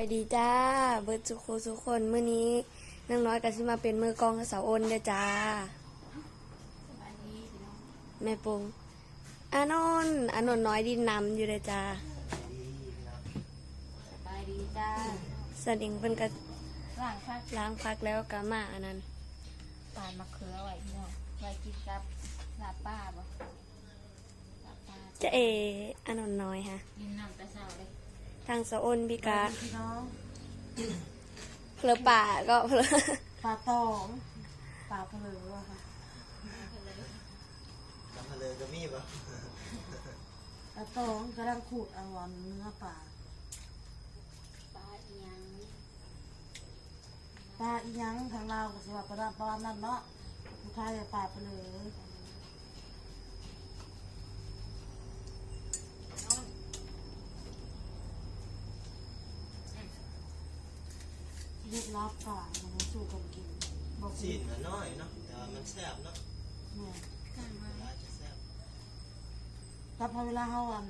ไปดีจ้า เบิร์ดสุโคสุกคนมื้อนี้นางน้อยก็สิมาเป็นมือกลองกับสาวอ้นเด้อจ้าแม่ปุงอานนท์อานนท์น้อยดินนำอยู่เด้อจ้าสบายดีจ้าสดิงเพิ่นก็หลังพักล้างพักแล้วก็มาอันนั้นปานมะเขือไว้พี่น้องไว้กินกับลาบป้าบ่ลาบป้าจะเออานนท์น้อยฮะกินน้ำแต่เช้าเลย ทางสาวอ้นพี่กาพี่น้องเพลอป่าก็เพลอปลาตองปลาเพลือวะค่ะทำมาเลยก็มีป่ะปลาตองกำลังขูดเอาวันเนื้อปลาป้าอีหยังปลาอีหยังทางเราวก็สิว่าปลาปลานั่นเนาะผู้ชายปลาเพลือ ยึดรับปลามันสู้กันกินบอกสีนมันน้อยเนาะแต่ว่ามันแซ่บเนาะแม่ข้างมาปลาจะแซ่บแต่พอเวลาเขาอัน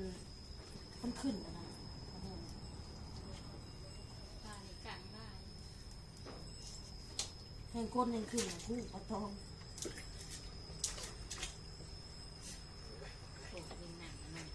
มันขึ้นอะนะป้าในกลางได้แห้งก้นแห้งขึ้นอะคู่ปลาตอง โขกเป็นหนังอันนั้น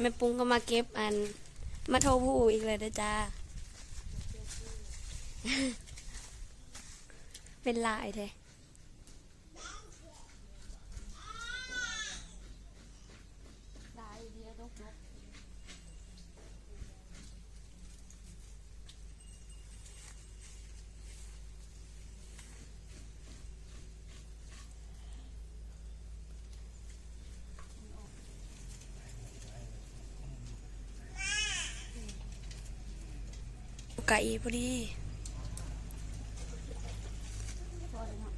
แม่ปุงก็มาเก็บอันมาโทรผู้อีกเลยนะจ้า เป็นลายแท้ ได้เดียวดกดก ไก่พอดีพอเลยเนาะ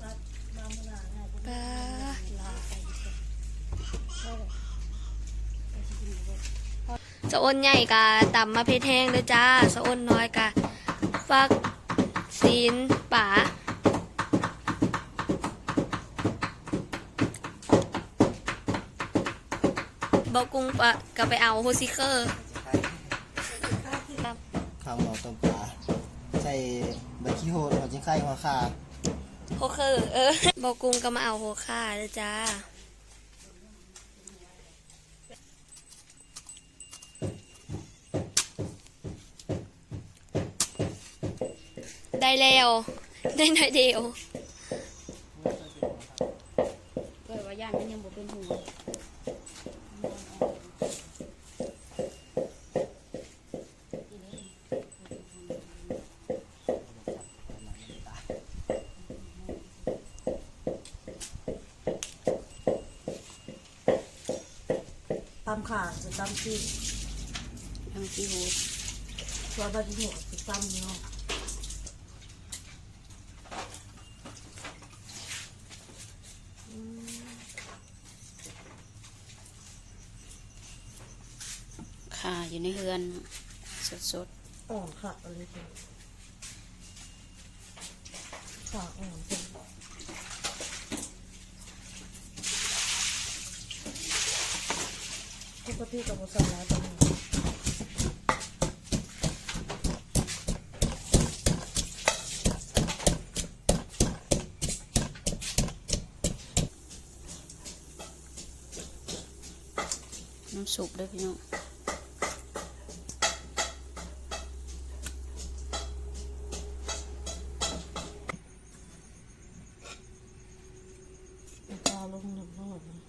ปลาปลามันหนาไปลาลายสะอ้นใหญ่กะต่ำมาเพชรแห้งเด้อจ้าสะอ้นน้อยกะฟักซีนป่าบอกกุ้งปะก็ไปเอาโฮซิเคอร์ ข้าวหมอต้มปลาใส่ใบขี้โหดหัวจิ้งไข่หัวขาโฮเคอร์เออบอกกุ้งก็มาเอาโฮค่าเด้อจ้าได้แล้ว ได้หน่อยเดียวเกิดว่าย่านมันยังบ่เป็นหู ตำขาจะตำซีนทางที่หูตัวใบที่หัวจะตำเนาะค่ะอยู่ในเฮือนสดอ่อนค่ะอะไรเป็นขาอ่อนเป็นป กติกับภาษาแล้วตรงนี้น้ำสุปด้วยพี่น้อง ตาลงหนึ่งรอบนะ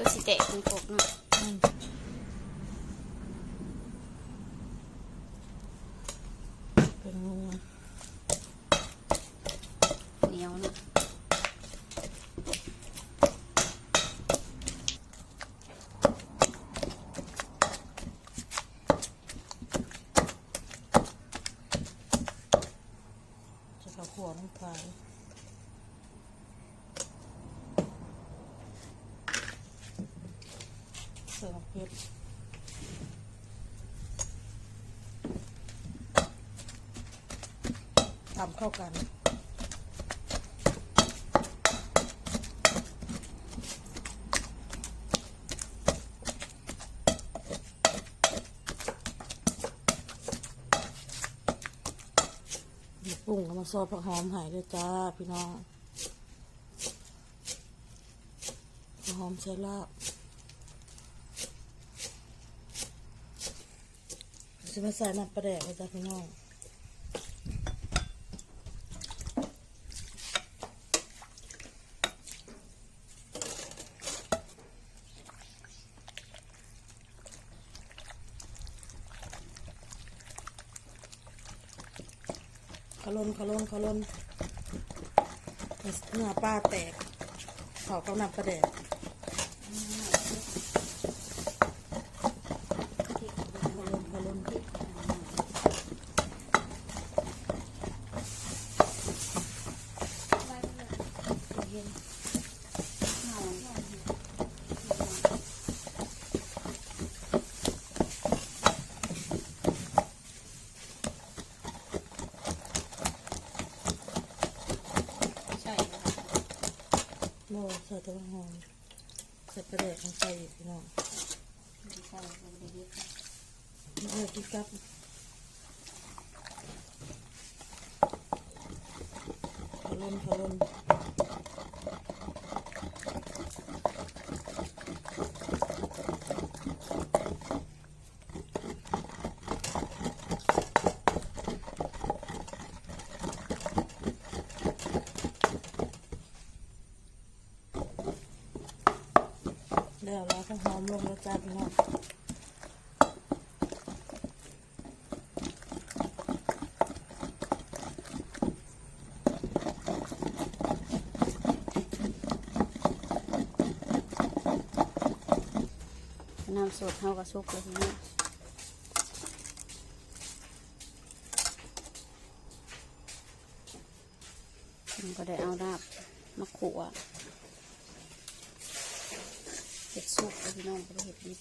ก็สิ แตกเป็นกบเนาะ อืมเป็นงู เหนียวเนาะ ขัวน้ำปลาเสิร์ฟเผ็ดทำเข้ากันปรุงแล้วมาซอสผักหอมหายด้วยจ้า พี่น้องผักหอมใช้ลาบ จะมาใส่น้ำปลาแดกเลยจ้าพี่น้องขลนขลนขลนเนื้อปลาแตกเผากับน้ำปลาแดก ขะลนขะลน ใช่นะคะ โม่ใส่ตัวหอมใส่ปลาแดกลงไปอีกพี่น้องไม่ใช่เราไม่ได้เรียกค่ะเออพี่กับขะลนขะลน เดี๋ยวก็หอมลงแล้วจ้าพี่น้องน้ำสดเท่ากับซุปเลยทีนี้มันก็ได้เอาดาบมาขวเห็ดซุปพี่น้องก็เห็ดดิบ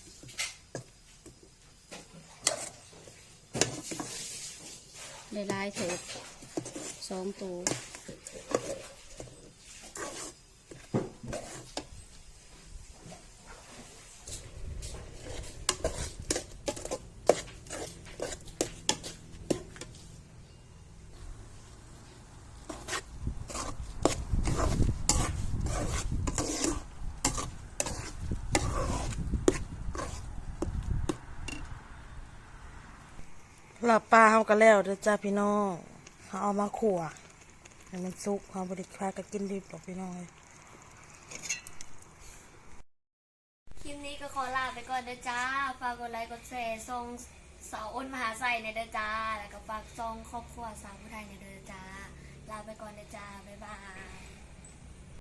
ได้ลายเถิดสองตัว หลับปลาเขากันแล้วเด้อจ้าพี่น้องเขาเอามาขั่วให้มันสุกเขาบริคาก็กินดิบหรอกพี่น้องเลยคลิปนี้ก็ขอลาไปก่อนเด้อจ้า ฝากกดไลค์กดแชร์ทรงสาวอ้นมหาไซในเด้อจ้า แล้วก็ฝากซองครอบครัวสาวผู้ไทยในเด้อจ้า ลาไปก่อนเด้อจ้า บ๊ายบาย